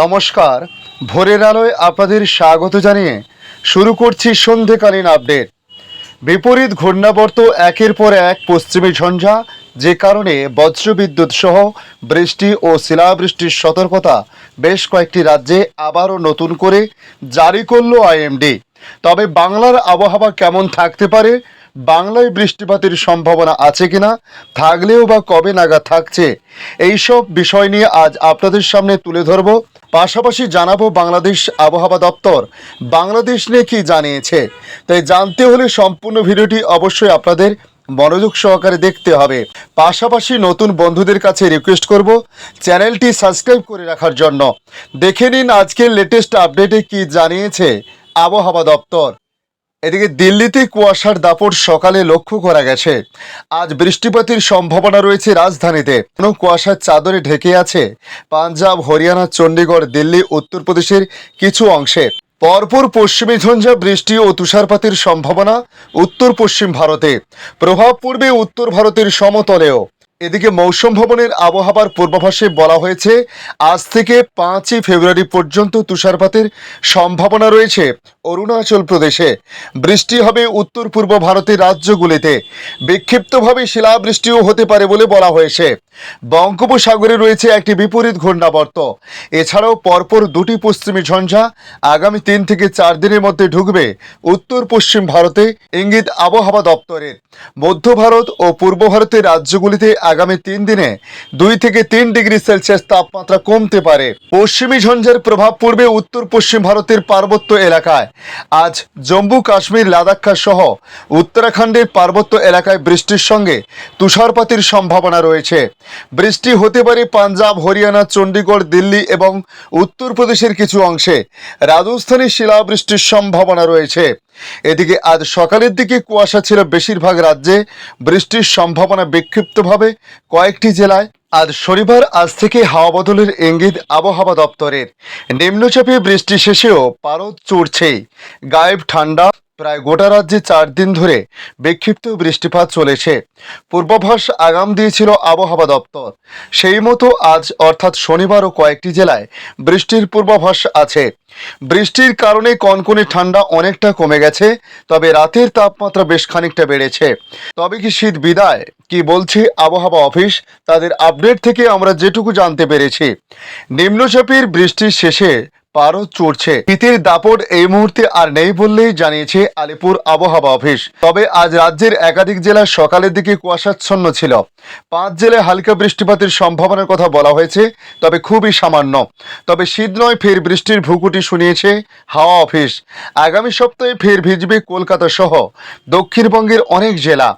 নমস্কার। ভোরের আলোয় আপনাদের স্বাগত জানিয়ে শুরু করছি সন্ধেকালীন আপডেট। বিপরীত ঘূর্ণাবর্ত একের পর এক পশ্চিমী ঝঞ্ঝা, যে কারণে বজ্রবিদ্যুৎ সহ বৃষ্টি ও শিলাবৃষ্টির সতর্কতা বেশ কয়েকটি রাজ্যে আবারও নতুন করে জারি করল আইএমডি। তবে বাংলার আবহাওয়া কেমন থাকতে পারে? বাংলায় বৃষ্টিপাতের সম্ভাবনা আছে কিনা? থাকলেও বা কবে নাগাদ থাকছে? এইসব বিষয় নিয়ে আজ আপনাদের সামনে তুলে ধরব। পাশাপাশি জানাব বাংলাদেশ আবহাওয়া দপ্তর। বাংলাদেশ নিয়ে কী জানিয়েছে? তাই জানতে হলে সম্পূর্ণ ভিডিওটি অবশ্যই আপনাদের মনোযোগ সহকারে দেখতে হবে। পাশাপাশি নতুন বন্ধুদের কাছে রিকোয়েস্ট করব চ্যানেলটি সাবস্ক্রাইব করে রাখার জন্য। দেখে নিন আজকের লেটেস্ট আপডেটে কি জানিয়েছে আবহাওয়া দপ্তর। এদিকে দিল্লিতে কুয়াশার দাপট সকালে লক্ষ্য করা গেছে। আজ বৃষ্টিপাতের সম্ভাবনা রয়েছে রাজধানীতে। কোনো কুয়াশার চাদরে ঢেকে আছে পাঞ্জাব, হরিয়ানা, চণ্ডীগড়, দিল্লি, উত্তরপ্রদেশের কিছু অংশে। পরপর পশ্চিমী ঝঞ্ঝা, বৃষ্টি ও তুষারপাতের সম্ভাবনা উত্তর পশ্চিম ভারতে। প্রভাব পড়বে উত্তর ভারতের সমতলেও। এদিকে মৌসুম ভবনের আবহাওয়ার পূর্বাভাসে বলা হয়েছে, আজ থেকে পাঁচই ফেব্রুয়ারি পর্যন্ত তুষারপাতের সম্ভাবনা রয়েছে অরুণাচল প্রদেশে। বৃষ্টি হবে উত্তর পূর্ব ভারতের রাজ্যগুলিতে। বিক্ষিপ্তভাবে শিলাবৃষ্টিও হতে পারে বলে বলা হয়েছে। বঙ্গোপসাগরে রয়েছে একটি বিপরীত ঘূর্ণাবর্ত। এছাড়াও পরপর দুটি পশ্চিমী ঝঞ্ঝা আগামী তিন থেকে চার দিনের মধ্যে ঢুকবে উত্তর পশ্চিম ভারতে, ইঙ্গিত আবহাওয়া দপ্তরের। মধ্য ভারত ও পূর্ব ভারতের রাজ্যগুলিতে আগামী তিন দিনে দুই থেকে তিন ডিগ্রি সেলসিয়াস তাপমাত্রা কমতে পারে। পশ্চিমী ঝঞ্ঝার প্রভাব পড়বে উত্তর পশ্চিম ভারতের পার্বত্য এলাকায়। আজ জম্মু, কাশ্মীর, লাদাখ সহ উত্তরাখণ্ডের পার্বত্য এলাকায় বৃষ্টির সঙ্গে তুষারপাতের সম্ভাবনা রয়েছে। বৃষ্টি হতে পারে পাঞ্জাব, হরিয়ানা, চণ্ডীগড়, দিল্লি এবং উত্তরপ্রদেশের কিছু অংশে। রাজস্থানে শিলাবৃষ্টির সম্ভাবনা রয়েছে। এদিকে আজ সকালের দিকে কুয়াশা ছিল বেশিরভাগ রাজ্যে বৃষ্টির সম্ভাবনা বিক্ষিপ্তভাবে। কয়েকটি জেলায় আজ শনিবার আজ থেকে হাওয়া বদলের ইঙ্গিত আবহাওয়া দপ্তরের। নিম্নচাপে বৃষ্টি শেষেও পারদ চড়ছেই। গায়েব ঠান্ডা প্রায় গোটা রাজ্যে চার দিন ধরে বিক্ষিপ্ত বৃষ্টিপাত চলেছে। পূর্বাভাস আগাম দিয়েছিল আবহাওয়া দপ্তর। সেই মতো আজ অর্থাৎ শনিবারও কয়েকটি জেলায় বৃষ্টির পূর্বাভাস আছে। বৃষ্টির কারণে কনকনে ঠান্ডা অনেকটা কমে গেছে, তবে রাতের তাপমাত্রা বেশ খানিকটা বেড়েছে। তবে কি শীত বিদায়? কি বলছে আবহাওয়া অফিস? তাদের আপডেট থেকে আমরা যেটুকু জানতে পেরেছি। নিম্নচাপের বৃষ্টির শেষে পারদ চড়ছে। শীতের দাপট এই মুহূর্তে আর নেই বললেই জানিয়েছে আলিপুর আবহাওয়া অফিস। তবে আজ রাজ্যের একাধিক জেলা সকালের দিকে কুয়াশাচ্ছন্ন ছিল। পাঁচ জেলায় হালকা বৃষ্টিপাতের সম্ভাবনার কথা বলা হয়েছে, তবে খুবই সামান্য। তবে শীত নয়, ফের বৃষ্টির ভূকুটি শুনিয়েছে হাওয়া অফিস। আগামী সপ্তাহে ফের ভিজবে কলকাতা সহ দক্ষিণবঙ্গের অনেক জেলা।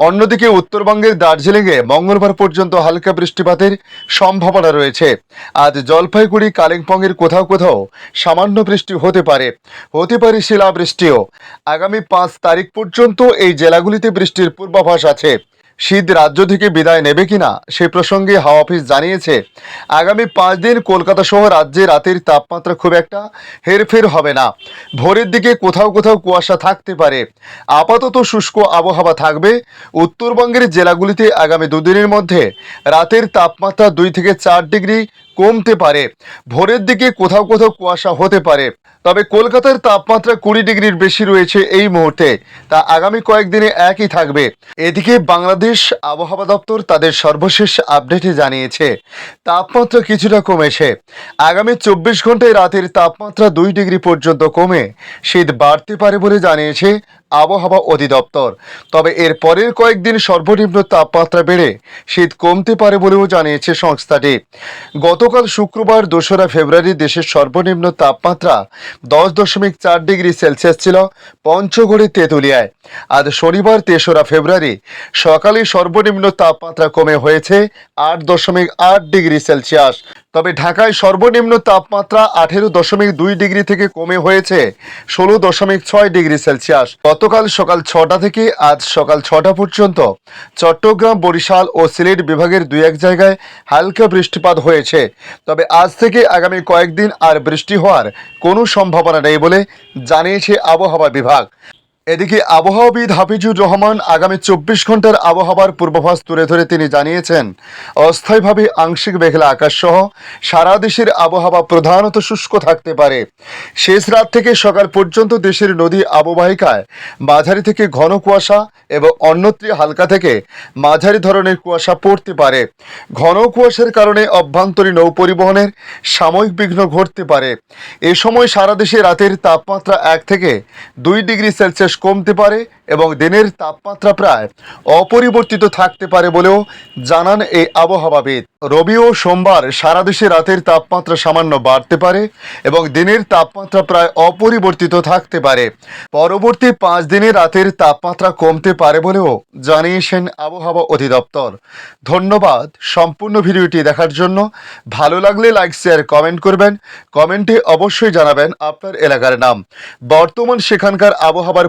অন্যদিকে উত্তরবঙ্গের দার্জিলিংয়ে মঙ্গলবার পর্যন্ত হালকা বৃষ্টিপাতের সম্ভাবনা রয়েছে। আজ জলপাইগুড়ি, কালিম্পংয়ের কোথাও কোথাও সামান্য বৃষ্টি হতে পারে। হতে পারে শিলাবৃষ্টিও। আগামী পাঁচ তারিখ পর্যন্ত এই জেলাগুলিতে বৃষ্টির পূর্বাভাস আছে। শীত রাজ্য থেকে বিদায় নেবে কিনা সে প্রসঙ্গে হাওয়া অফিস জানিয়েছে, আগামী পাঁচ দিন কলকাতা সহ রাজ্যে রাতের তাপমাত্রা খুব একটা হেরফের হবে না। ভোরের দিকে কোথাও কোথাও কুয়াশা থাকতে পারে। আপাতত শুষ্ক আবহাওয়া থাকবে। উত্তরবঙ্গের জেলাগুলিতে আগামী দুদিনের মধ্যে রাতের তাপমাত্রা দুই থেকে চার ডিগ্রি কমতে পারে। ভোরের দিকে কোথাও কোথাও কুয়াশা হতে পারে। তবে কলকাতার তাপমাত্রা কুড়ি ডিগ্রির বেশি রয়েছে এই মুহূর্তে। তা আগামী কয়েকদিনে একই থাকবে। এদিকে বাংলাদেশ আবহাওয়া দপ্তর তাদের সর্বশেষ আপডেটে জানিয়েছে, তাপমাত্রা কিছুটা কমেছে। আগামী চব্বিশ ঘন্টায় রাতের তাপমাত্রা দুই ডিগ্রি পর্যন্ত কমে। শীত বাড়তে পারে বলে জানিয়েছে আবহাওয়া অধিদপ্তর। তবে এর পরের কয়েকদিন সর্বনিম্ন তাপমাত্রা বেড়ে শীত কমতে পারে বলেও জানিয়েছে সংস্থাটি। গতকাল শুক্রবার দোসরা ফেব্রুয়ারি দেশের সর্বনিম্ন তাপমাত্রা দশ দশমিক চার ডিগ্রি সেলসিয়াস ছিল, পঞ্চগড়ে তেঁতুলিয়ায়। আজ শনিবার তেসরা ফেব্রুয়ারি সকালে সর্বনিম্ন তাপমাত্রা কমে হয়েছে আট দশমিক আট ডিগ্রি সেলসিয়াস। তবে ঢাকায় সর্বনিম্ন তাপমাত্রা আঠেরো দশমিক দুই ডিগ্রি থেকে কমে হয়েছে, ষোলো দশমিক ছয় ডিগ্রি সেলসিয়াস। গতকাল সকাল ছটা থেকে আজ সকাল ছটা পর্যন্ত চট্টগ্রাম, বরিশাল ও সিলেট বিভাগের দুই এক জায়গায় হালকা বৃষ্টিপাত হয়েছে। তবে আজ থেকে আগামী কয়েকদিন আর বৃষ্টি হওয়ার কোনো সম্ভাবনা নেই বলে জানিয়েছে আবহাওয়া বিভাগ। এদিকে আবহাওয়াবিদ হাফিজুর রহমান আগামী চব্বিশ ঘণ্টার আবহাওয়ার পূর্বাভাস তুলে ধরে তিনি জানিয়েছেন, অস্থায়ীভাবে আংশিক মেঘলা আকাশ সহ সারা দেশের আবহাওয়া প্রধানত শুষ্ক থাকতে পারে। শেষ রাত থেকে সকাল পর্যন্ত দেশের নদী আববাহিকায় মাঝারি থেকে ঘন কুয়াশা এবং অন্যত্রে হালকা থেকে মাঝারি ধরনের কুয়াশা পড়তে পারে। ঘন কুয়াশার কারণে অভ্যন্তরীণ নৌ পরিবহনের সাময়িক বিঘ্ন ঘটতে পারে। এ সময় সারা দেশে রাতের তাপমাত্রা এক থেকে দুই ডিগ্রি সেলসিয়াস কমতে পারে এবং দিনের তাপমাত্রা প্রায় অপরিবর্তিত থাকতে পারে বলেও জানান এই আবহাওয়াবিদ। রবি ও সোমবার সারা দেশে রাতের তাপমাত্রা সামান্য বাড়তে পারে এবং দিনের তাপমাত্রা প্রায় অপরিবর্তিত থাকতে পারে। পরবর্তী পাঁচ দিনে রাতের তাপমাত্রা কমতে পারে বলেও জানিয়েছেন আবহাওয়া অধিদপ্তর। ধন্যবাদ সম্পূর্ণ ভিডিওটি দেখার জন্য। ভালো লাগলে লাইক, শেয়ার, কমেন্ট করবেন। কমেন্টে অবশ্যই জানাবেন আপনার এলাকার নাম। বর্তমান সেখানকার আবহাওয়ার